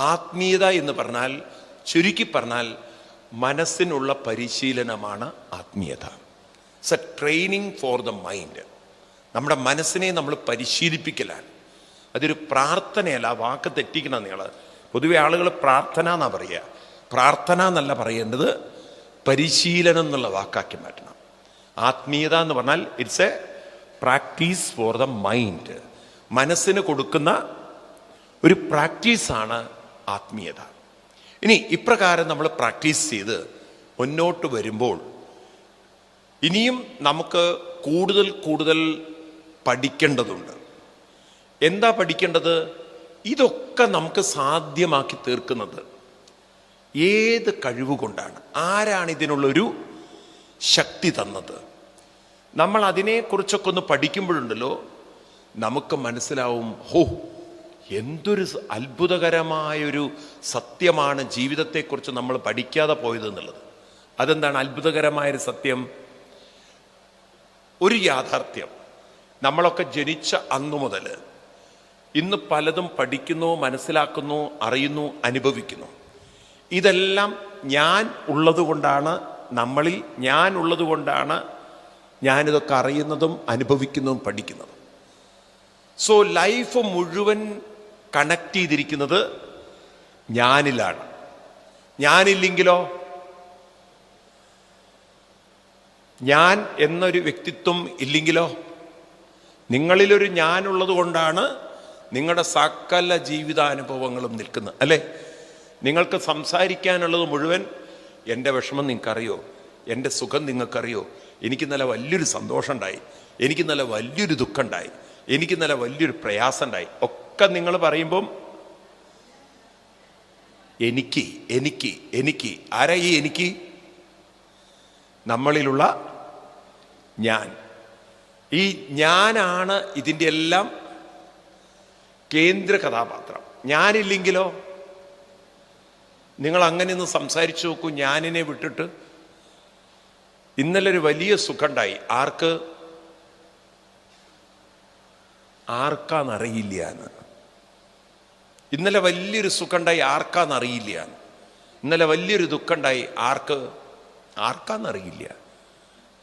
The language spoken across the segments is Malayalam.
ആത്മീയത എന്ന് പറഞ്ഞാൽ ചുരുക്കി പറഞ്ഞാൽ മനസ്സിനുള്ള പരിശീലനമാണ് ആത്മീയത. It's a training for the mind നമ്മുടെ മനസ്സിനെ നമ്മൾ പരിശീലിപ്പിക്കലാണ്. അതൊരു പ്രാർത്ഥനയല്ല ആ വാക്ക് തെറ്റിക്കണം നിങ്ങൾ. പൊതുവെ ആളുകൾ പ്രാർത്ഥന എന്നാ പറയുക. പ്രാർത്ഥന എന്നല്ല പറയേണ്ടത് പരിശീലനം എന്നുള്ള വാക്കാക്കി മാറ്റണം. ആത്മീയത എന്ന് പറഞ്ഞാൽ it's a practice for the mind മനസ്സിന് കൊടുക്കുന്ന ഒരു പ്രാക്ടീസാണ് ആത്മീയത. ഇനി ഇപ്രകാരം നമ്മൾ പ്രാക്ടീസ് ചെയ്ത് മുന്നോട്ട് വരുമ്പോൾ ഇനിയും നമുക്ക് കൂടുതൽ കൂടുതൽ പഠിക്കേണ്ടതുണ്ട്. എന്താ പഠിക്കേണ്ടത്? ഇതൊക്കെ നമുക്ക് സാധ്യമാക്കി തീർക്കുന്നത് ഏത് കഴിവുകൊണ്ടാണ് ആരാണ് ഇതിനുള്ളൊരു ശക്തി തന്നത്? നമ്മൾ അതിനെക്കുറിച്ചൊക്കെ ഒന്ന് പഠിക്കുമ്പോഴുണ്ടല്ലോ നമുക്ക് മനസ്സിലാവും ഹോ എന്തൊരു അത്ഭുതകരമായൊരു സത്യമാണ് ജീവിതത്തെക്കുറിച്ച് നമ്മൾ പഠിക്കാതെ പോയത് എന്നുള്ളത് അതെന്താണ് അത്ഭുതകരമായൊരു സത്യം? ഒരു യാഥാർത്ഥ്യം. നമ്മളൊക്കെ ജനിച്ച അന്നു മുതൽ ഇന്ന് പലതും പഠിക്കുന്നു മനസ്സിലാക്കുന്നു അറിയുന്നു അനുഭവിക്കുന്നു. ഇതെല്ലാം ഞാൻ ഉള്ളതുകൊണ്ടാണ് നമ്മളിൽ ഞാൻ ഉള്ളതുകൊണ്ടാണ് ഞാനിതൊക്കെ അറിയുന്നതും അനുഭവിക്കുന്നതും പഠിക്കുന്നതും. സോ ലൈഫ് മുഴുവൻ കണക്ട് ചെയ്തിരിക്കുന്നത് ഞാനിലാണ്. ഞാനില്ലെങ്കിലോ? ഞാൻ എന്നൊരു വ്യക്തിത്വം ഇല്ലെങ്കിലോ? നിങ്ങളിലൊരു ഞാനുള്ളത് കൊണ്ടാണ് നിങ്ങളുടെ സകല ജീവിതാനുഭവങ്ങളും നിൽക്കുന്നത്. അല്ലേ? നിങ്ങൾക്ക് സംസാരിക്കാനുള്ളത് മുഴുവൻ എന്റെ വിഷമം നിങ്ങൾക്കറിയോ? എന്റെ സുഖം നിങ്ങൾക്കറിയോ? എനിക്ക് നല്ല വലിയൊരു സന്തോഷം ഉണ്ടായി എനിക്ക് നല്ല വലിയൊരു ദുഃഖം ഉണ്ടായി എനിക്ക് നല്ല വലിയൊരു പ്രയാസം ഉണ്ടായി ഒക്കെ നിങ്ങൾ പറയുമ്പം എനിക്ക് എനിക്ക് എനിക്ക് ആരാ ഈ എനിക്ക്? നമ്മളിലുള്ള ഞാൻ. ഈ ഞാനാണ് ഇതിന്റെ എല്ലാം കേന്ദ്ര കഥാപാത്രം. ഞാനില്ലെങ്കിലോ? നിങ്ങൾ അങ്ങനെ ഒന്ന് സംസാരിച്ചു നോക്കൂ ഞാനിനെ വിട്ടിട്ട്. ഇന്നലെ ഒരു വലിയ സുഖമുണ്ടായി. ആർക്ക്? ആർക്കാന്നറിയില്ല എന്ന്. ഇന്നലെ വലിയൊരു സുഖമുണ്ടായി ആർക്കാന്നറിയില്ല. ഇന്നലെ വലിയൊരു ദുഃഖമുണ്ടായി ആർക്ക്? ആർക്കാന്നറിയില്ല.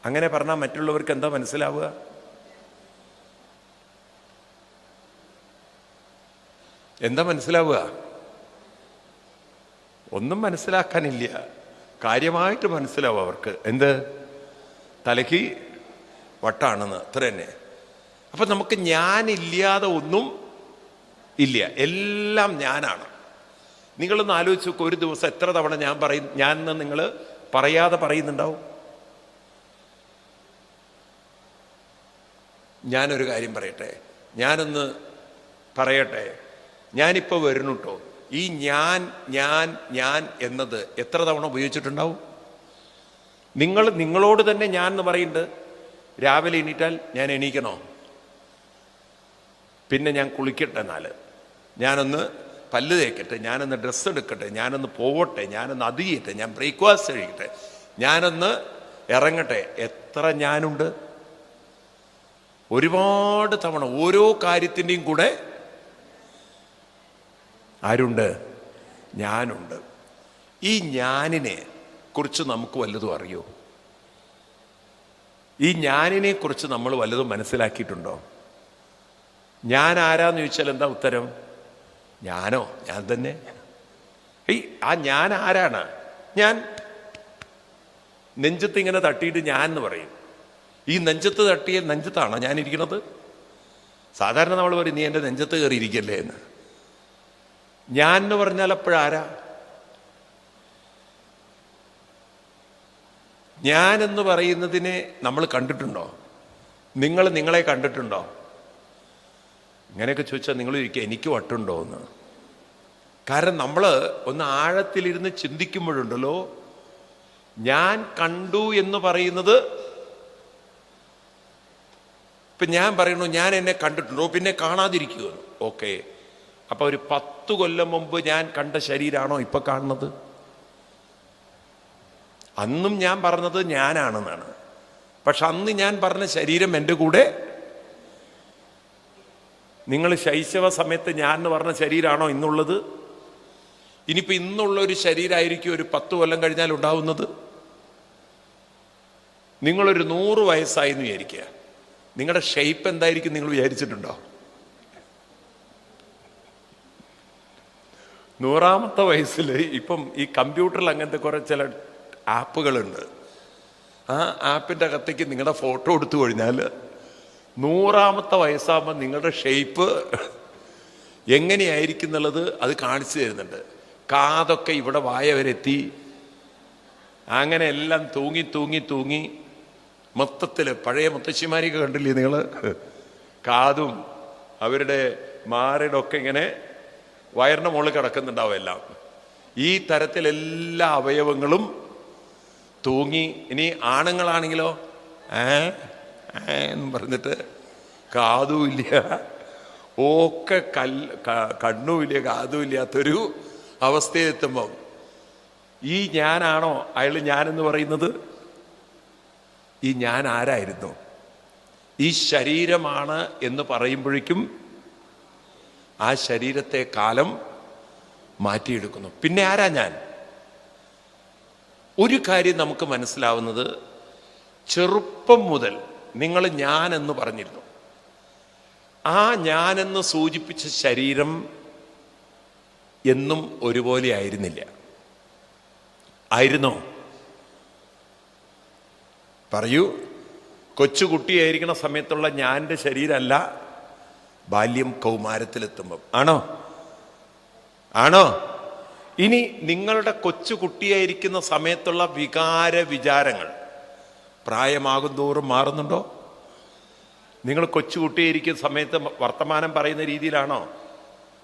അങ്ങനെ പറഞ്ഞാൽ മറ്റുള്ളവർക്ക് എന്താ മനസ്സിലാവുക? എന്താ മനസ്സിലാവുക? ഒന്നും മനസ്സിലാക്കാനില്ല. കാര്യമായിട്ട് മനസ്സിലാവും അവർക്ക്. എന്ത്? തലയ്ക്ക് വട്ടാണെന്ന്. അത്ര തന്നെ അപ്പം നമുക്ക് ഞാനില്ലാതെ ഒന്നും ഇല്ല എല്ലാം ഞാനാണ്. നിങ്ങളൊന്ന് ആലോചിച്ച് നോക്കുക ഒരു ദിവസം എത്ര തവണ ഞാൻ പറയും ഞാൻ എന്ന് നിങ്ങൾ പറയാതെ പറയുന്നുണ്ടാവും? ഞാനൊരു കാര്യം പറയട്ടെ ഞാനൊന്ന് പറയട്ടെ ഞാനിപ്പോൾ വരുന്നു കേട്ടോ ഈ ഞാൻ ഞാൻ ഞാൻ എന്നത് എത്ര തവണ ഉപയോഗിച്ചിട്ടുണ്ടാവും? നിങ്ങൾ നിങ്ങളോട് തന്നെ ഞാൻ എന്ന് പറയുന്നുണ്ട്. രാവിലെ എണീറ്റാൽ ഞാൻ എണീക്കണോ? പിന്നെ ഞാൻ കുളിക്കട്ടെ എന്നാൽ. ഞാനൊന്ന് പല്ല് തേക്കട്ടെ ഞാനൊന്ന് ഡ്രസ്സ് എടുക്കട്ടെ ഞാനൊന്ന് പോവട്ടെ ഞാനൊന്ന് അത് ചെയ്യട്ടെ ഞാൻ ബ്രേക്ക്ഫാസ്റ്റ് കഴിക്കട്ടെ ഞാനൊന്ന് ഇറങ്ങട്ടെ. എത്ര ഞാനുണ്ട്? ഒരുപാട് തവണ ഓരോ കാര്യത്തിന്റെയും കൂടെ ആരുണ്ട്? ഞാനുണ്ട്. ഈ ഞാനിനെ കുറിച്ച് നമുക്ക് വല്ലതും അറിയോ? ഈ ഞാനിനെ കുറിച്ച് നമ്മൾ വല്ലതും മനസ്സിലാക്കിയിട്ടുണ്ടോ? ഞാൻ ആരാന്ന് ചോദിച്ചാൽ എന്താ ഉത്തരം? ഞാനോ? ഞാൻ തന്നെ. ഈ ആ ഞാൻ ആരാണ്? ഞാൻ നെഞ്ചത്ത് ഇങ്ങനെ തട്ടിയിട്ട് ഞാൻ എന്ന് പറയും. ഈ നെഞ്ചത്ത് തട്ടിയ നെഞ്ചത്താണോ ഞാൻ ഇരിക്കുന്നത്? സാധാരണ നമ്മൾ പറയും നീ എന്റെ നെഞ്ചത്ത് കയറിയിരിക്കല്ലേ എന്ന്. ഞാൻ എന്ന് പറഞ്ഞാൽ അപ്പോഴാരാ? ഞാൻ എന്ന് പറയുന്നതിനെ നമ്മൾ കണ്ടിട്ടുണ്ടോ? നിങ്ങൾ നിങ്ങളെ കണ്ടിട്ടുണ്ടോ? ഇങ്ങനെയൊക്കെ ചോദിച്ചാൽ നിങ്ങൾ ഇരിക്കുക എനിക്ക് വട്ടുണ്ടോ? എന്ന്. കാരണം നമ്മൾ ഒന്ന് ആഴത്തിലിരുന്ന് ചിന്തിക്കുമ്പോഴുണ്ടല്ലോ ഞാൻ കണ്ടു എന്ന് പറയുന്നത് ഇപ്പൊ ഞാൻ പറയുന്നു ഞാൻ എന്നെ കണ്ടിട്ടുണ്ടോ? പിന്നെ കാണാതിരിക്കുക. ഓക്കെ. അപ്പൊ ഒരു പത്ത് കൊല്ലം മുമ്പ് ഞാൻ കണ്ട ശരീരമാണോ ഇപ്പൊ കാണുന്നത്? അന്നും ഞാൻ പറഞ്ഞത് ഞാനാണെന്നാണ്. പക്ഷെ അന്ന് ഞാൻ പറഞ്ഞ ശരീരം എന്റെ കൂടെ നിങ്ങൾ ശൈശവ സമയത്ത് ഞാൻ എന്ന് പറഞ്ഞ ശരീരമാണോ ഇന്നുള്ളത്? ഇനിയിപ്പോൾ ഇന്നുള്ള ഒരു ശരീരമായിരിക്കും ഒരു പത്ത് കൊല്ലം കഴിഞ്ഞാൽ ഉണ്ടാവുന്നത്. നിങ്ങളൊരു നൂറ് വയസ്സായി എന്ന് വിചാരിക്കുക. നിങ്ങളുടെ ഷെയ്പ്പ് എന്തായിരിക്കും നിങ്ങൾ വിചാരിച്ചിട്ടുണ്ടോ? നൂറാമത്തെ വയസ്സിൽ ഇപ്പം ഈ കമ്പ്യൂട്ടറിൽ അങ്ങനത്തെ കുറെ ചില ആപ്പുകളുണ്ട്. ആ ആപ്പിന്റെ അകത്തേക്ക് നിങ്ങളുടെ ഫോട്ടോ എടുത്തു കഴിഞ്ഞാൽ നൂറാമത്തെ വയസ്സാകുമ്പോൾ നിങ്ങളുടെ ഷേപ്പ് എങ്ങനെയായിരിക്കും എന്നുള്ളത് അത് കാണിച്ചു തരുന്നുണ്ട്. കാതൊക്കെ ഇവിടെ വായ അങ്ങനെ എല്ലാം തൂങ്ങി തൂങ്ങി തൂങ്ങി. മൊത്തത്തിൽ പഴയ മുത്തശ്ശിമാരെയൊക്കെ കണ്ടില്ലേ നിങ്ങൾ കാതും അവരുടെ മാറിയുടെ ഒക്കെ ഇങ്ങനെ വയറിന്റെ മുകളിൽ കിടക്കുന്നുണ്ടാവും എല്ലാം. ഈ തരത്തിൽ എല്ലാ അവയവങ്ങളും തൂങ്ങി. ഇനി ആണുങ്ങളാണെങ്കിലോ? ഏ? എന്ന് പറഞ്ഞിട്ട് കാതുമില്ല. ഒക്കെ കല്ല് കണ്ണുമില്ല കാതുമില്ലാത്തൊരു അവസ്ഥയിലെത്തുമ്പം ഈ ഞാനാണോ? അയാൾ ഞാനെന്ന് പറയുന്നത്? ഈ ഞാൻ ആരായിരുന്നു ഈ ശരീരമാണ് എന്ന് പറയുമ്പോഴേക്കും ആ ശരീരത്തെ കാലം മാറ്റിയെടുക്കുന്നു. പിന്നെ ആരാ ഞാൻ? ഒരു കാര്യം നമുക്ക് മനസ്സിലാവുന്നത് ചെറുപ്പം മുതൽ നിങ്ങൾ ഞാൻ എന്ന് പറഞ്ഞിരുന്നു. ആ ഞാനെന്ന് സൂചിപ്പിച്ച ശരീരം എന്നും ഒരുപോലെ ആയിരുന്നില്ല. ആയിരുന്നോ? പറയൂ. കൊച്ചുകുട്ടിയായിരിക്കുന്ന സമയത്തുള്ള ഞാന്റെ ശരീരമല്ല ബാല്യം കൗമാരത്തിലെത്തുമ്പം. ആണോ? ആണോ? ഇനി നിങ്ങളുടെ കൊച്ചുകുട്ടിയായിരിക്കുന്ന സമയത്തുള്ള വികാര വിചാരങ്ങൾ പ്രായമാകും തോറും മാറുന്നുണ്ടോ? നിങ്ങൾ കൊച്ചു കുട്ടിയായിരിക്കുന്ന സമയത്ത് വർത്തമാനം പറയുന്ന രീതിയിലാണോ?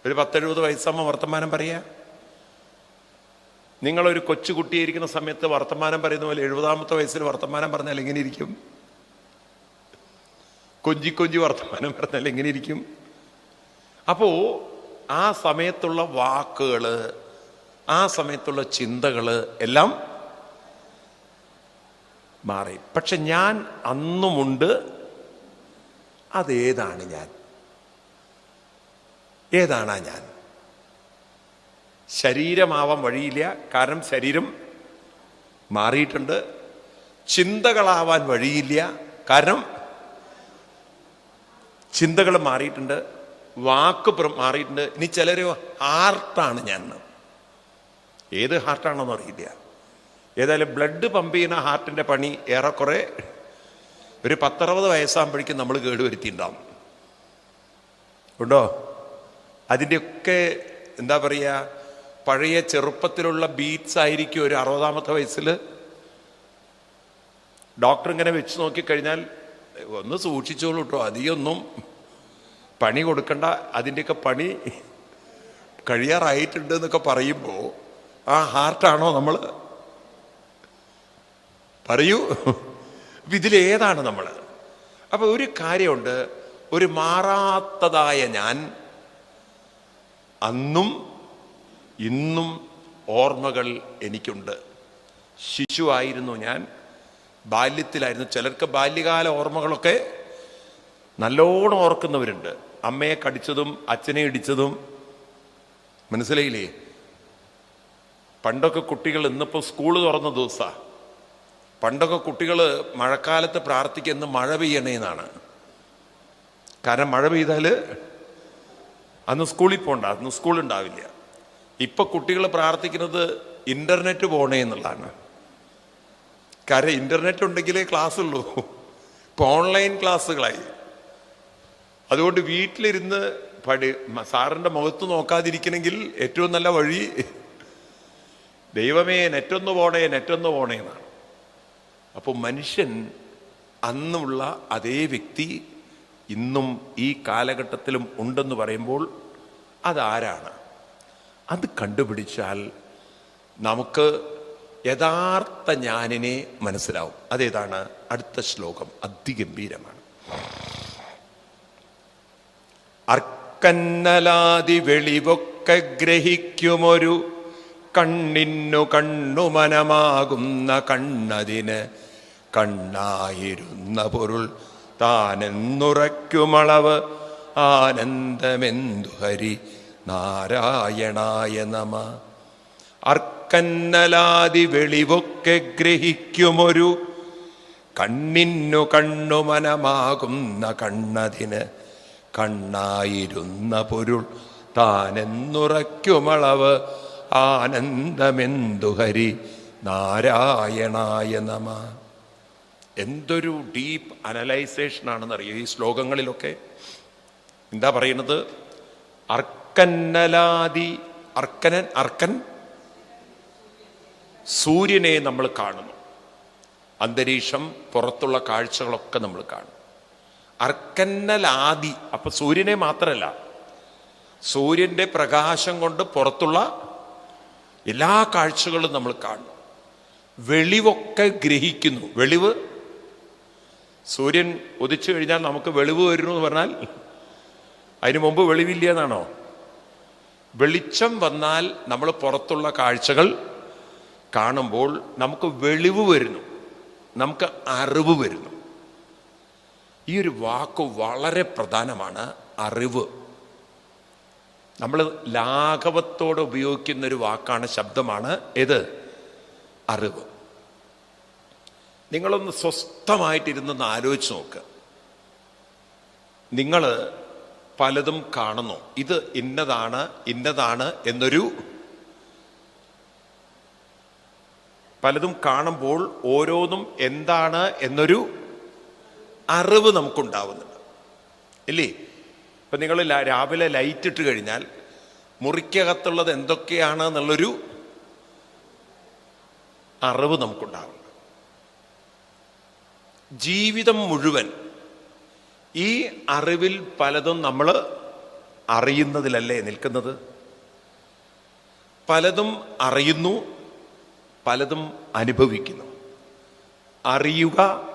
ഒരു പത്തെഴുപത് വയസ്സാകുമ്പോൾ വർത്തമാനം പറയുക. നിങ്ങളൊരു കൊച്ചു കുട്ടിയായിരിക്കുന്ന സമയത്ത് വർത്തമാനം പറയുന്ന പോലെ എഴുപതാമത്തെ വയസ്സിൽ വർത്തമാനം പറഞ്ഞാൽ എങ്ങനെ ഇരിക്കും കൊഞ്ചി കൊഞ്ചി വർത്തമാനം പറഞ്ഞാൽ എങ്ങനെ ഇരിക്കും അപ്പോ ആ സമയത്തുള്ള വാക്കുകൾ ആ സമയത്തുള്ള ചിന്തകൾ എല്ലാം മാറി. പക്ഷെ ഞാൻ അന്നുമുണ്ട് അതേതാണ് ഞാൻ. ഏതാണാ ഞാൻ? ശരീരമാവാൻ വഴിയില്ല കാരണം ശരീരം മാറിയിട്ടുണ്ട്. ചിന്തകളാവാൻ വഴിയില്ല കാരണം ചിന്തകൾ മാറിയിട്ടുണ്ട് വാക്ക് മാറിയിട്ടുണ്ട്. ഇനി ചിലരോ ഹാർട്ടാണ് ഞാൻ. ഏത് ഹാർട്ടാണെന്ന് അറിയില്ല ഏതായാലും ബ്ലഡ് പമ്പ് ചെയ്യുന്ന ഹാർട്ടിന്റെ പണി ഏറെക്കുറെ ഒരു പത്തറുപത് വയസ്സാകുമ്പോഴേക്കും നമ്മൾ കേടുവരുത്തിയിട്ടുണ്ടാവും. ഉണ്ടോ? അതിന്റെയൊക്കെ എന്താ പറയുക പഴയ ചെറുപ്പത്തിലുള്ള ബീറ്റ്സ് ആയിരിക്കും ഒരു അറുപതാമത്തെ വയസ്സിൽ. ഡോക്ടർ ഇങ്ങനെ വെച്ച് നോക്കിക്കഴിഞ്ഞാൽ ഒന്ന് സൂക്ഷിച്ചോളൂ കേട്ടോ അധികമൊന്നും പണി കൊടുക്കണ്ട. അതിന്റെയൊക്കെ പണി കഴിയാറായിട്ടുണ്ട് എന്നൊക്കെ പറയുമ്പോൾ ആ ഹാർട്ടാണോ നമ്മൾ പറയൂ. ഇതിലേതാണ് നമ്മൾ? അപ്പൊ ഒരു കാര്യമുണ്ട് ഒരു മാറാത്തതായ ഞാൻ അന്നും ഇന്നും ഓർമ്മകൾ എനിക്കുണ്ട്. ശിശുവായിരുന്നു ഞാൻ ബാല്യത്തിലായിരുന്നു. ചിലർക്ക് ബാല്യകാല ഓർമ്മകളൊക്കെ നല്ലോണം ഓർക്കുന്നവരുണ്ട്. അമ്മയെ കടിച്ചതും അച്ഛനെ ഇടിച്ചതും. മനസ്സിലായില്ലേ? പണ്ടൊക്കെ കുട്ടികൾ ഇന്നിപ്പോൾ സ്കൂൾ തുറന്ന ദിവസമാണ് പണ്ടൊക്കെ കുട്ടികൾ മഴക്കാലത്ത് പ്രാർത്ഥിക്കുന്ന മഴ പെയ്യണേന്നാണ് കാരണം മഴ പെയ്താൽ അന്ന് സ്കൂളിൽ പോകണ്ട അന്ന് സ്കൂൾ ഉണ്ടാവില്ല. ഇപ്പൊ കുട്ടികൾ പ്രാർത്ഥിക്കുന്നത് ഇന്റർനെറ്റ് പോകണേ എന്നുള്ളതാണ്. കാരണം ഇന്റർനെറ്റ് ഉണ്ടെങ്കിലേ ക്ലാസ് ഉള്ളൂ ഇപ്പൊ ഓൺലൈൻ ക്ലാസ്സുകളായി. അതുകൊണ്ട് വീട്ടിലിരുന്ന് പഠി സാറിന്റെ മുഖത്ത് നോക്കാതിരിക്കണമെങ്കിൽ ഏറ്റവും നല്ല വഴി ദൈവമേ നെറ്റൊന്ന് പോണേ നെറ്റൊന്ന് പോണേ എന്നാണ്. അപ്പോൾ മനുഷ്യൻ അന്നുള്ള അതേ വ്യക്തി ഇന്നും ഈ കാലഘട്ടത്തിലും ഉണ്ടെന്ന് പറയുമ്പോൾ അതാരാണ്? അത് കണ്ടുപിടിച്ചാൽ നമുക്ക് യഥാർത്ഥ ഞാനിനെ മനസ്സിലാവും. അതേതാണ്? അടുത്ത ശ്ലോകം അതിഗംഭീരമാണ്. അർക്കന്നലാതി വെളിവൊക്കെ ഗ്രഹിക്കുമൊരു കണ്ണിന്നു കണ്ണുമനമാകുന്ന കണ്ണതിന് കണ്ണായിരുന്ന പൊരുൾ താനെന്നുറയ്ക്കുമളവ്. ആനന്ദമെന്തു ഹരി നാരായണായ നമ. അർക്കന്നലാതി വെളിവൊക്കെ ഗ്രഹിക്കുമൊരു കണ്ണിന്നു കണ്ണുമനമാകുന്ന കണ്ണതിന് കണ്ണായിരുന്ന പൊരുൾ താനെന്നുറയ്ക്കുമളവ്. ആനന്ദമെന്തു ഹരി നാരായണായ നമ. എന്തൊരു ഡീപ്പ് അനലൈസേഷൻ ആണെന്നറിയോ ഈ ശ്ലോകങ്ങളിലൊക്കെ എന്താ പറയുന്നത്? അർക്കന്നലാദി അർക്കനൻ അർക്കൻ സൂര്യനെ നമ്മൾ കാണുന്നു. അന്തരീക്ഷം പുറത്തുള്ള കാഴ്ചകളൊക്കെ നമ്മൾ കാണും അർക്കന്നലാദി അപ്പൊ സൂര്യനെ മാത്രമല്ല സൂര്യന്റെ പ്രകാശം കൊണ്ട് പുറത്തുള്ള എല്ലാ കാഴ്ചകളും നമ്മൾ കാണും വെളിവൊക്കെ ഗ്രഹിക്കുന്നു. വെളിവ് സൂര്യൻ ഉദിച്ചു കഴിഞ്ഞാൽ നമുക്ക് വെളിവ് വരുന്നു എന്ന് പറഞ്ഞാൽ അതിനു മുമ്പ് വെളിവില്ല എന്നാണോ? വെളിച്ചം വന്നാൽ നമ്മൾ പുറത്തുള്ള കാഴ്ചകൾ കാണുമ്പോൾ നമുക്ക് വെളിവ് വരുന്നു. നമുക്ക് അറിവ് വരുന്നു. ഈ ഒരു വാക്ക് വളരെ പ്രധാനമാണ് അറിവ്. നമ്മൾ ലാഘവത്തോടെ ഉപയോഗിക്കുന്ന ഒരു വാക്കാണ് ശബ്ദമാണ് ഏത്? അറിവ്. നിങ്ങളൊന്ന് സ്വസ്ഥമായിട്ടിരുന്നൊന്ന് ആലോചിച്ച് നോക്ക്. നിങ്ങൾ പലതും കാണുന്നു. ഇത് ഇന്നതാണ് ഇന്നതാണ് എന്നൊരു പലതും കാണുമ്പോൾ ഓരോന്നും എന്താണ് എന്നൊരു അറിവ് നമുക്കുണ്ടാവുന്നുണ്ട്. ഇല്ലേ? ഇപ്പം നിങ്ങൾ രാവിലെ ലൈറ്റ് ഇട്ട് കഴിഞ്ഞാൽ മുറിക്കകത്തുള്ളത് എന്തൊക്കെയാണ് എന്നുള്ളൊരു അറിവ് നമുക്കുണ്ടാവുന്നുണ്ട് ജീവിതം മുഴുവൻ ഈ അറിവിൽ പലതും നമ്മൾ അറിയുന്നതിലല്ലേ നിൽക്കുന്നത്? പലതും അറിയുന്നു പലതും അനുഭവിക്കുന്നു. അറിയുക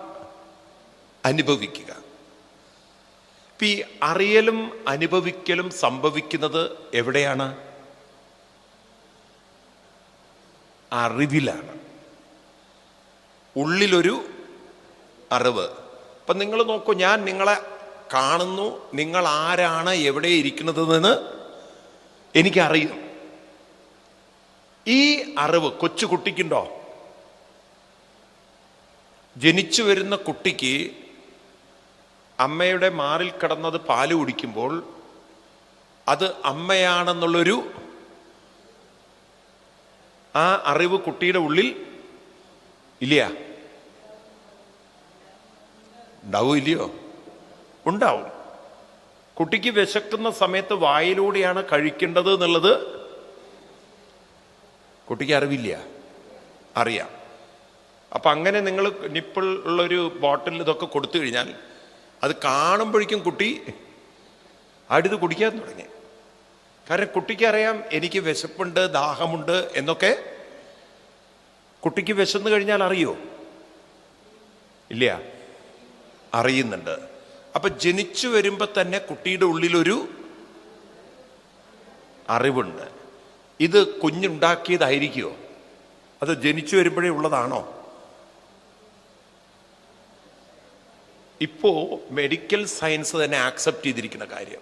അനുഭവിക്കുക. ഇപ്പം ഈ അറിയലും അനുഭവിക്കലും സംഭവിക്കുന്നത് എവിടെയാണ്? അറിവിലാണ്. ഉള്ളിലൊരു അറിവ്. അപ്പം നിങ്ങൾ നോക്കൂ ഞാൻ നിങ്ങളെ കാണുന്നു നിങ്ങൾ ആരാണ് എവിടെ ഇരിക്കുന്നതെന്ന് എനിക്കറിയും. ഈ അറിവ് കൊച്ചു കുട്ടിക്കുണ്ടോ? ജനിച്ചു വരുന്ന കുട്ടിക്ക് അമ്മയുടെ മാറിൽ കിടന്നത് പാൽ കുടിക്കുമ്പോൾ അത് അമ്മയാണെന്നുള്ളൊരു ആ അറിവ് കുട്ടിയുടെ ഉള്ളിൽ ഇല്ല. ഉണ്ടാവും ഇല്ലയോ ഉണ്ടാവും. കുട്ടിക്ക് വിശക്കുന്ന സമയത്ത് വായിലൂടെയാണ് കഴിക്കേണ്ടത് എന്നുള്ളത് കുട്ടിക്ക് അറിവില്ല. അറിയാം. അപ്പം അങ്ങനെ നിങ്ങൾ നിപ്പിൾ ഉള്ളൊരു ബോട്ടിൽ ഇതൊക്കെ കൊടുത്തു കഴിഞ്ഞാൽ അത് കാണുമ്പോഴേക്കും കുട്ടി അടുത്ത് കുടിക്കാൻ തുടങ്ങി. കാരണം കുട്ടിക്ക് അറിയാം എനിക്ക് വിശപ്പുണ്ട് ദാഹമുണ്ട് എന്നൊക്കെ കുട്ടിക്ക് വിശന്നു കഴിഞ്ഞാൽ അറിയോ? ഇല്ല. അറിയുന്നുണ്ട്. അപ്പൊ ജനിച്ചു വരുമ്പോൾ തന്നെ കുട്ടിയുടെ ഉള്ളിലൊരു അറിവുണ്ട്. ഇത് കുഞ്ഞുണ്ടാക്കിയതായിരിക്കുമോ അത് ജനിച്ചു വരുമ്പോഴേ ഉള്ളതാണോ? ഇപ്പോ മെഡിക്കൽ സയൻസ് തന്നെ ആക്സെപ്റ്റ് ചെയ്തിരിക്കുന്ന കാര്യം.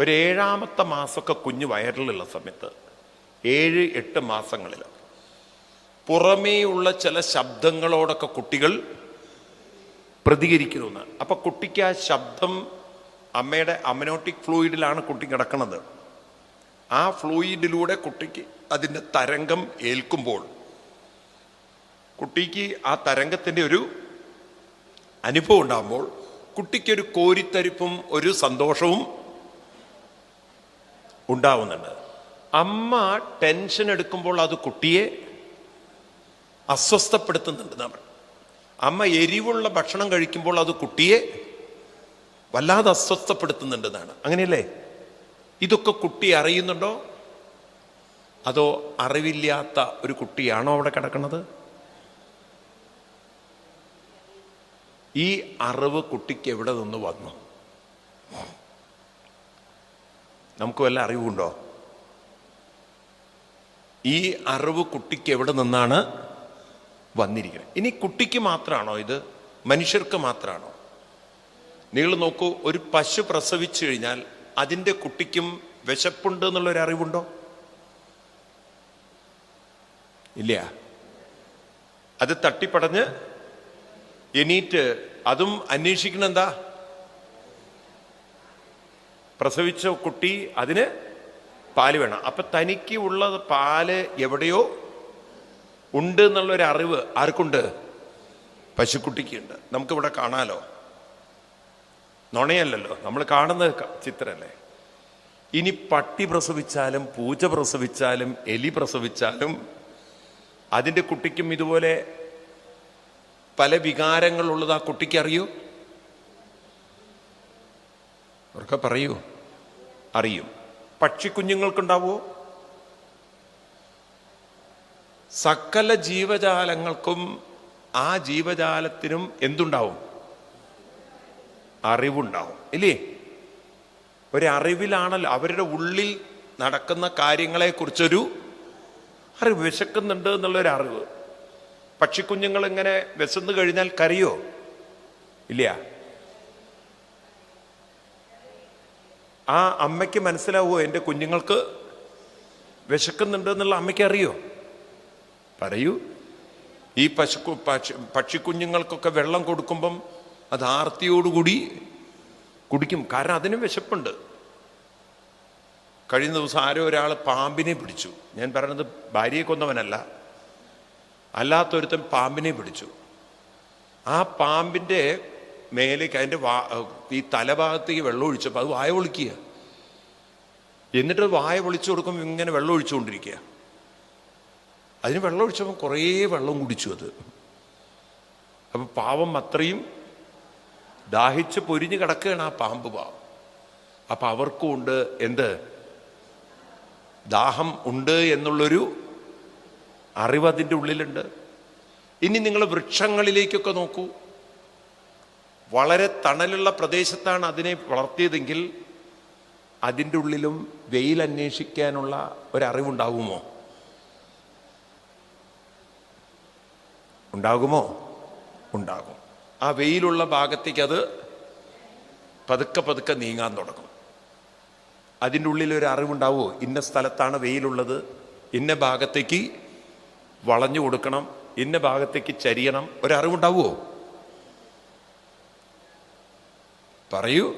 ഒരു ഏഴാമത്തെ മാസമൊക്കെ കുഞ്ഞ് വയറിലുള്ള സമയത്ത് ഏഴ് എട്ട് മാസങ്ങളിൽ പുറമേയുള്ള ചില ശബ്ദങ്ങളോടൊക്കെ കുട്ടികൾ പ്രതികരിക്കുന്നു അപ്പം കുട്ടിക്ക് ആ ശബ്ദം അമ്മയുടെ അമനോട്ടിക് ഫ്ലൂയിഡിലാണ് കുട്ടി കിടക്കുന്നത്. ആ ഫ്ലൂയിഡിലൂടെ കുട്ടിക്ക് അതിന്റെ തരംഗം ഏൽക്കുമ്പോൾ കുട്ടിക്ക് ആ തരംഗത്തിന്റെ ഒരു അനുഭവം ഉണ്ടാകുമ്പോൾ കുട്ടിക്കൊരു കോരിത്തരിപ്പും ഒരു സന്തോഷവും ഉണ്ടാവുന്നുണ്ട്. അമ്മ ടെൻഷൻ എടുക്കുമ്പോൾ അത് കുട്ടിയെ അസ്വസ്ഥപ്പെടുത്തുന്നുണ്ട്. നമ്മൾ അമ്മ എരിവുള്ള ഭക്ഷണം കഴിക്കുമ്പോൾ അത് കുട്ടിയെ വല്ലാതെ അസ്വസ്ഥപ്പെടുത്തുന്നുണ്ടെന്നാണ്. അങ്ങനെയല്ലേ? ഇതൊക്കെ കുട്ടി അറിയുന്നുണ്ടോ? അതോ അറിവില്ലാത്ത ഒരു കുട്ടിയാണോ അവിടെ കിടക്കുന്നത്? ഈ അറിവ് കുട്ടിക്ക് എവിടെ നിന്ന് വന്നു? നമുക്ക് വല്ല അറിവുണ്ടോ? ഈ അറിവ് കുട്ടിക്ക് എവിടെ നിന്നാണ് വന്നിരിക്കുന്നത്. ഇനി കുട്ടിക്ക് മാത്രമാണോ ഇത്? മനുഷ്യർക്ക് മാത്രമാണോ നിങ്ങൾ നോക്കൂ ഒരു പശു പ്രസവിച്ചു കഴിഞ്ഞാൽ അതിന്റെ കുട്ടിക്കും വിശപ്പുണ്ട് എന്നുള്ളൊരു അറിവുണ്ടോ? ഇല്ല. അത് തട്ടിപ്പടഞ്ഞ് എണീറ്റ് അതും അന്വേഷിക്കണം എന്താ? പ്രസവിച്ച കുട്ടി അതിന് പാൽ വേണം. അപ്പൊ തനിക്ക് ഉള്ള പാൽ എവിടെയോ ഉണ്ട് എന്നുള്ളൊരു അറിവ് ആർക്കുണ്ട്? പശുക്കുട്ടിക്കുണ്ട്. നമുക്കിവിടെ കാണാലോ? നുണയല്ലല്ലോ. നമ്മൾ കാണുന്ന ചിത്രമല്ലേ ഇനി പട്ടി പ്രസവിച്ചാലും പൂച്ച പ്രസവിച്ചാലും എലി പ്രസവിച്ചാലും അതിന്റെ കുട്ടിക്കും ഇതുപോലെ പല വികാരങ്ങളുള്ളത് ആ കുട്ടിക്ക് അറിയൂ അവർക്ക് പറയൂ. അറിയും. പക്ഷിക്കുഞ്ഞുങ്ങൾക്കുണ്ടാവുമോ സകല ജീവജാലങ്ങൾക്കും ആ ജീവജാലത്തിനും എന്തുണ്ടാവും? അറിവുണ്ടാവും. ഇല്ലേ? ഒരറിവിലാണല്ലോ. അവരുടെ ഉള്ളിൽ നടക്കുന്ന കാര്യങ്ങളെക്കുറിച്ചൊരു അറിവ്. വിശക്കുന്നുണ്ട് എന്നുള്ളൊരു അറിവ് പക്ഷിക്കുഞ്ഞുങ്ങൾ ഇങ്ങനെ വിശന്നു കഴിഞ്ഞാൽ കരയോ? ഇല്ല. ആ അമ്മയ്ക്ക് മനസ്സിലാവുമോ? എന്റെ കുഞ്ഞുങ്ങൾക്ക് വിശക്കുന്നുണ്ട് എന്നുള്ള അമ്മയ്ക്ക് അറിയോ? പറയൂ. ഈ പശു പക്ഷി പക്ഷിക്കുഞ്ഞുങ്ങൾക്കൊക്കെ വെള്ളം കൊടുക്കുമ്പം അത് ആർത്തിയോടുകൂടി കുടിക്കും. കാരണം അതിനും വിശപ്പുണ്ട്. കഴിഞ്ഞ ദിവസം ആരോ ഒരാൾ പാമ്പിനെ പിടിച്ചു. ഞാൻ പറയുന്നത് ഭാര്യയെ കൊന്നവനല്ല. അല്ലാത്തൊരുത്തൻ പാമ്പിനെ പിടിച്ചു. ആ പാമ്പിന്റെ മേലേക്ക് അതിന്റെ വാ ഈ തലഭാഗത്തേക്ക് വെള്ളം ഒഴിച്ചപ്പോൾ അത് വായ പൊളിക്കുക. എന്നിട്ട് വായ പൊളിച്ചു കൊടുക്കുമ്പോൾ ഇങ്ങനെ വെള്ളം ഒഴിച്ചുകൊണ്ടിരിക്കുക. അതിന് വെള്ളം ഒഴിച്ചപ്പോൾ കുറേ വെള്ളം കുടിച്ചു അത്. അപ്പോൾ പാവം അത്രയും ദാഹിച്ച് പൊരിഞ്ഞ് കിടക്കുകയാണ് ആ പാമ്പ് പാവം. അപ്പം അവർക്കും ഉണ്ട് എന്ത്? ദാഹം ഉണ്ട് എന്നുള്ളൊരു അറിവ് അതിന്റെ ഉള്ളിലുണ്ട്. ഇനി നിങ്ങൾ വൃക്ഷങ്ങളിലേക്കൊക്കെ നോക്കൂ. വളരെ തണലുള്ള പ്രദേശത്താണ് അതിനെ വളർത്തിയതെങ്കിൽ അതിന്റെ ഉള്ളിലും വെയിൽ അന്വേഷിക്കാനുള്ള ഒരറിവുണ്ടാകുമോ? ഉണ്ടാകുമോ? ഉണ്ടാകും. ആ വെയിലുള്ള ഭാഗത്തേക്ക് അത് പതുക്കെ പതുക്കെ നീങ്ങാൻ തുടങ്ങും. അതിന്റെ ഉള്ളിൽ ഒരു അറിവുണ്ടാവുമോ ഇന്ന സ്ഥലത്താണ് വെയിലുള്ളത്. ഇന്ന ഭാഗത്തേക്ക് വളഞ്ഞു കൊടുക്കണം. ഇന്ന ഭാഗത്തേക്ക് ചരിയണം. ഒരറിവുണ്ടാവുമോ പറയൂ.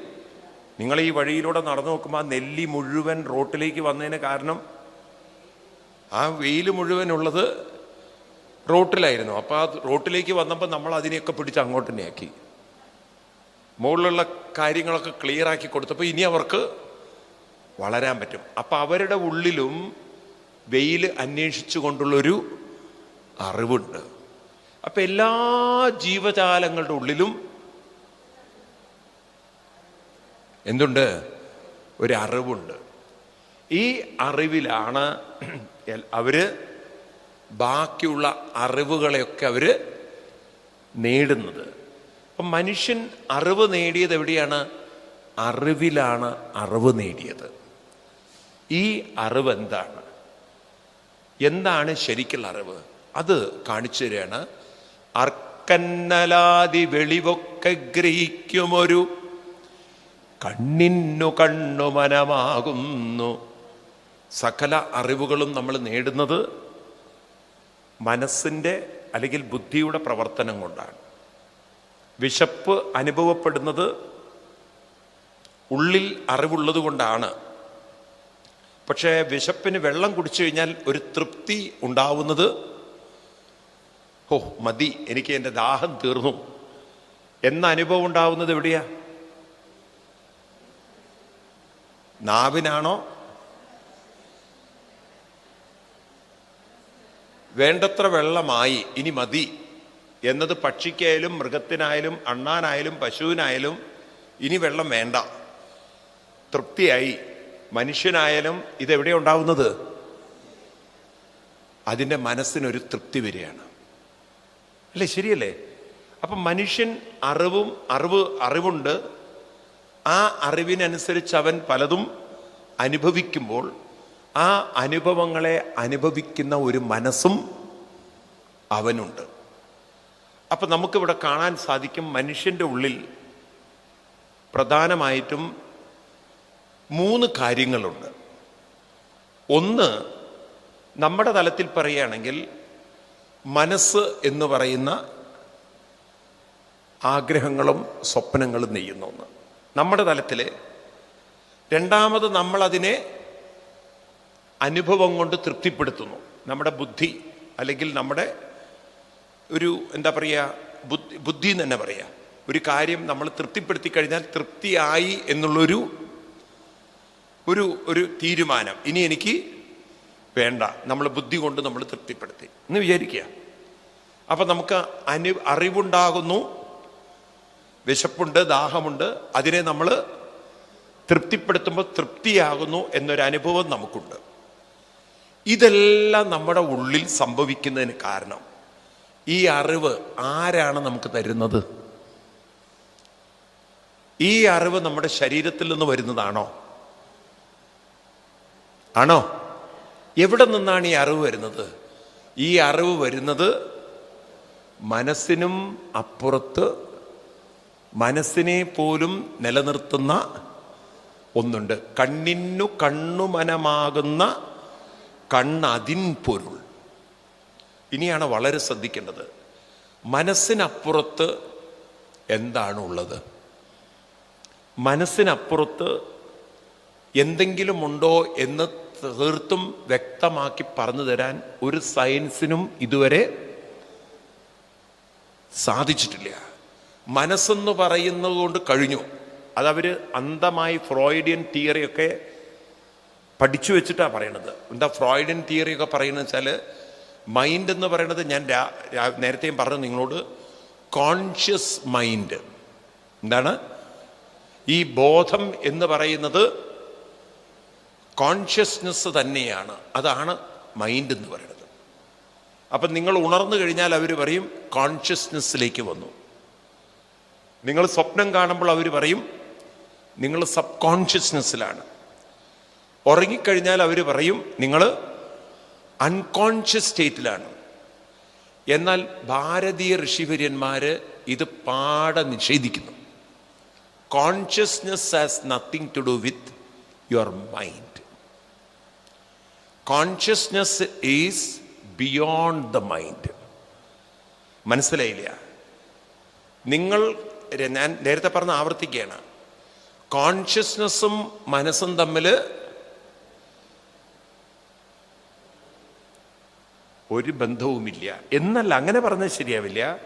നിങ്ങൾ ഈ വഴിയിലൂടെ നടന്നു നോക്കുമ്പോൾ ആ നെല്ലി മുഴുവൻ റോട്ടിലേക്ക് വന്നതിന് കാരണം ആ വെയിൽ മുഴുവൻ ഉള്ളത് റോട്ടിലായിരുന്നു. അപ്പോൾ ആ റോട്ടിലേക്ക് വന്നപ്പോൾ നമ്മൾ അതിനെയൊക്കെ പിടിച്ച് അങ്ങോട്ട് തന്നെ ആക്കി മുകളിലുള്ള കാര്യങ്ങളൊക്കെ ക്ലിയർ ആക്കി കൊടുത്തപ്പോൾ ഇനി അവർക്ക് വളരാൻ പറ്റും. അപ്പം അവരുടെ ഉള്ളിലും വെയിൽ അന്വേഷിച്ചു കൊണ്ടുള്ളൊരു അറിവുണ്ട്. അപ്പം എല്ലാ ജീവജാലങ്ങളുടെ ഉള്ളിലും എന്തുണ്ട്? ഒരു അറിവുണ്ട്. ഈ അറിവിലാണ് അവർ ബാക്കിയുള്ള അറിവുകളെയൊക്കെ അവർ നേടുന്നത്. അപ്പം മനുഷ്യൻ അറിവ് നേടിയത് എവിടെയാണ്? അറിവിലാണ് അറിവ് നേടിയത്. ഈ അറിവ് എന്താണ്? എന്താണ് ശരിക്കുള്ള അറിവ്? അത് കാണിച്ചു തരികയാണ്. അർക്കന്നലാതി വെളിവൊക്കെ ഗ്രഹിക്കുമൊരു കണ്ണിന്നു കണ്ണു മനമാകുന്നു സകല അറിവുകളും നമ്മൾ നേടുന്നത് മനസ്സിന്റെ അല്ലെങ്കിൽ ബുദ്ധിയുടെ പ്രവർത്തനം കൊണ്ടാണ്. വിശപ്പ് അനുഭവപ്പെടുന്നത് ഉള്ളിൽ അറിവുള്ളത് കൊണ്ടാണ്. പക്ഷേ വിശപ്പിന് വെള്ളം കുടിച്ചു കഴിഞ്ഞാൽ ഒരു തൃപ്തി ഉണ്ടാവുന്നത് ഓ മതി എനിക്ക് എന്റെ ദാഹം തീർന്നു. എന്ന അനുഭവം ഉണ്ടാവുന്നത് എവിടെയാ? നാവിനാണോ? വേണ്ടത്ര വെള്ളമായി ഇനി മതി. എന്നത് പക്ഷിക്കായാലും മൃഗത്തിനായാലും അണ്ണാനായാലും പശുവിനായാലും ഇനി വെള്ളം വേണ്ട. തൃപ്തിയായി. മനുഷ്യനായാലും ഇതെവിടെ ഉണ്ടാവുന്നത്? അതിന്റെ മനസ്സിനൊരു തൃപ്തി വരികയാണ്. അല്ലേ? ശരിയല്ലേ? അപ്പം മനുഷ്യൻ അറിവും അറിവ് അറിവുണ്ട്. ആ അറിവിനനുസരിച്ച് അവൻ പലതും അനുഭവിക്കുമ്പോൾ ആ അനുഭവങ്ങളെ അനുഭവിക്കുന്ന ഒരു മനസ്സും അവനുണ്ട്. അപ്പം നമുക്കിവിടെ കാണാൻ സാധിക്കും മനുഷ്യന്റെ ഉള്ളിൽ പ്രധാനമായിട്ടും മൂന്ന് കാര്യങ്ങളുണ്ട്. ഒന്ന് നമ്മുടെ തലത്തിൽ പറയുകയാണെങ്കിൽ മനസ്സ് എന്ന് പറയുന്ന ആഗ്രഹങ്ങളും സ്വപ്നങ്ങളും നെയ്യുന്ന ഒന്ന്. നമ്മുടെ തലത്തിൽ രണ്ടാമത് നമ്മളതിനെ അനുഭവം കൊണ്ട് തൃപ്തിപ്പെടുത്തുന്നു. നമ്മുടെ ബുദ്ധി അല്ലെങ്കിൽ നമ്മുടെ ഒരു എന്താ പറയുക ബുദ്ധി ബുദ്ധി എന്ന് തന്നെ പറയാം. ഒരു കാര്യം നമ്മൾ തൃപ്തിപ്പെടുത്തി കഴിഞ്ഞാൽ തൃപ്തിയായി എന്നുള്ളൊരു ഒരു ഒരു തീരുമാനം ഇനി എനിക്ക് വേണ്ട. നമ്മൾ ബുദ്ധി കൊണ്ട് നമ്മൾ തൃപ്തിപ്പെടുത്തി. എന്ന് വിചാരിക്കുക. അപ്പം നമുക്ക് അനു അറിവുണ്ടാകുന്നു വിശപ്പുണ്ട് ദാഹമുണ്ട്. അതിനെ നമ്മൾ തൃപ്തിപ്പെടുത്തുമ്പോൾ തൃപ്തിയാകുന്നു എന്നൊരു അനുഭവം നമുക്കുണ്ട്. ഇതെല്ലാം നമ്മുടെ ഉള്ളിൽ സംഭവിക്കുന്നതിന് കാരണം. ഈ അറിവ് ആരാണ് നമുക്ക് തരുന്നത്? ഈ അറിവ് നമ്മുടെ ശരീരത്തിൽ നിന്ന് വരുന്നതാണോ? ആണോ? എവിടെ നിന്നാണ് ഈ അറിവ് വരുന്നത്? ഈ അറിവ് വരുന്നത് മനസ്സിനും അപ്പുറത്ത് മനസ്സിനെ പോലും നിലനിർത്തുന്ന ഒന്നുണ്ട്. കണ്ണിനു കണ്ണുമനമാകുന്ന കണ്ണതിൻ പൊരുൾ. ഇനിയാണ് വളരെ ശ്രദ്ധിക്കേണ്ടത്. മനസ്സിനപ്പുറത്ത് എന്താണ് ഉള്ളത് മനസ്സിനപ്പുറത്ത് എന്തെങ്കിലും ഉണ്ടോ എന്ന് തീർത്തും വ്യക്തമാക്കി പറഞ്ഞു തരാൻ ഒരു സയൻസിനും ഇതുവരെ സാധിച്ചിട്ടില്ല. മനസ്സെന്ന് പറയുന്നത് കൊണ്ട് കഴിഞ്ഞു. അതവർ അന്ധമായി ഫ്രോയിഡിയൻ തിയറിയൊക്കെ പഠിച്ചു വെച്ചിട്ടാണ് പറയണത്. എന്താ തിയറി ഒക്കെ പറയുന്നത് വെച്ചാൽ മൈൻഡ് എന്ന് പറയുന്നത് ഞാൻ നേരത്തെയും പറഞ്ഞു നിങ്ങളോട്. കോൺഷ്യസ് മൈൻഡ് എന്താണ്? ഈ ബോധം എന്ന് പറയുന്നത് കോൺഷ്യസ്നെസ് തന്നെയാണ്. അതാണ് മൈൻഡ് എന്ന് പറയുന്നത്. അപ്പം നിങ്ങൾ ഉണർന്നു കഴിഞ്ഞാൽ അവർ പറയും കോൺഷ്യസ്നെസ്സിലേക്ക് വന്നു. നിങ്ങൾ സ്വപ്നം കാണുമ്പോൾ അവർ പറയും നിങ്ങൾ സബ് കോൺഷ്യസ്നെസ്സിലാണ് ഉറങ്ങിക്കഴിഞ്ഞാൽ അവർ പറയും നിങ്ങൾ അൺകോൺഷ്യസ് സ്റ്റേറ്റിലാണ് എന്നാൽ ഭാരതീയ ഋഷിവര്യന്മാർ ഇത് പാടെ നിഷേധിക്കുന്നു. Consciousness has nothing to do with your mind consciousness is beyond the mind മനസ്സിലായില്ല? നിങ്ങൾ ഞാൻ നേരത്തെ പറഞ്ഞ ആവർത്തിക്കുകയാണ്. കോൺഷ്യസ്നെസ്സും മനസ്സും തമ്മിൽ ഒരു ബന്ധവുമില്ല. എന്നല്ല അങ്ങനെ പറഞ്ഞാൽ ശരിയാവില്ല.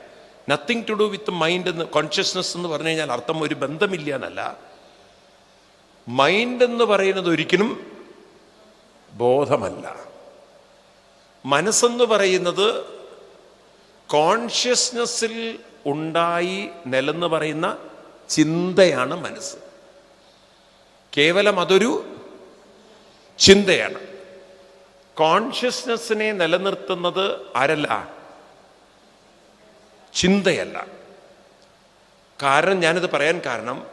Nothing to do with mind എന്ന് കോൺഷ്യസ്നസ് എന്ന് പറഞ്ഞു കഴിഞ്ഞാൽ അർത്ഥം ഒരു ബന്ധമില്ല എന്നല്ല മൈൻഡ് എന്ന് പറയുന്നത് ഒരിക്കലും ബോധമല്ല. മനസ്സെന്ന് പറയുന്നത് കോൺഷ്യസ്നസ്സിൽ ഉണ്ടായി നിലന്ന് പറയുന്ന ചിന്തയാണ് മനസ്സ്. കേവലം അതൊരു ചിന്തയാണ്. കോൺഷ്യസ്നെസ്സിനെ നിലനിർത്തുന്നത് ആരല്ല? ചിന്തയല്ല. കാരണം ഞാനിത് പറയാൻ കാരണം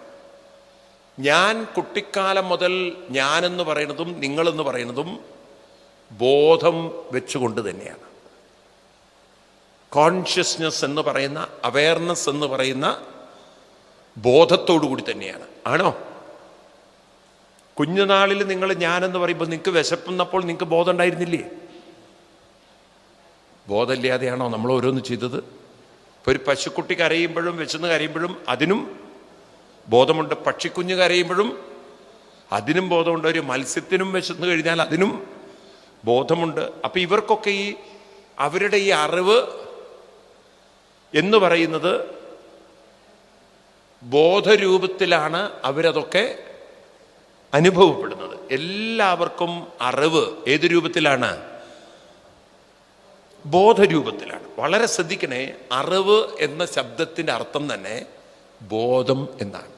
ഞാൻ കുട്ടിക്കാലം മുതൽ ഞാനെന്ന് പറയുന്നതും നിങ്ങളെന്ന് പറയുന്നതും ബോധം വെച്ചുകൊണ്ട് തന്നെയാണ്. കോൺഷ്യസ്നെസ് എന്ന് പറയുന്ന അവയർനെസ് എന്ന് പറയുന്ന ബോധത്തോടു കൂടി തന്നെയാണ്. ആണോ? കുഞ്ഞുനാളിൽ നിങ്ങൾ ഞാനെന്ന് പറയുമ്പോൾ നിങ്ങൾക്ക് വിശപ്പുന്നപ്പോൾ നിങ്ങൾക്ക് ബോധം ഉണ്ടായിരുന്നില്ലേ ബോധമില്ലാതെയാണോ നമ്മൾ ഓരോന്ന് ചെയ്തത്? ഒരു പശുക്കുട്ടി കരയുമ്പോഴും വിശന്ന് കരയുമ്പോഴും അതിനും ബോധമുണ്ട്. പക്ഷിക്കുഞ്ഞ് കരയുമ്പോഴും അതിനും ബോധമുണ്ട്. ഒരു മത്സ്യത്തിനും വിശന്ന് കഴിഞ്ഞാൽ അതിനും ബോധമുണ്ട്. അപ്പം ഇവർക്കൊക്കെ ഈ അവരുടെ ഈ അറിവ് എന്ന് പറയുന്നത് ബോധരൂപത്തിലാണ് അവരതൊക്കെ അനുഭവപ്പെടുന്നത്. എല്ലാവർക്കും അറിവ് ഏത് രൂപത്തിലാണ്? ബോധരൂപത്തിലാണ്. വളരെ ശ്രദ്ധിക്കണേ അറിവ് എന്ന ശബ്ദത്തിന്റെ അർത്ഥം തന്നെ ബോധം എന്നാണ്.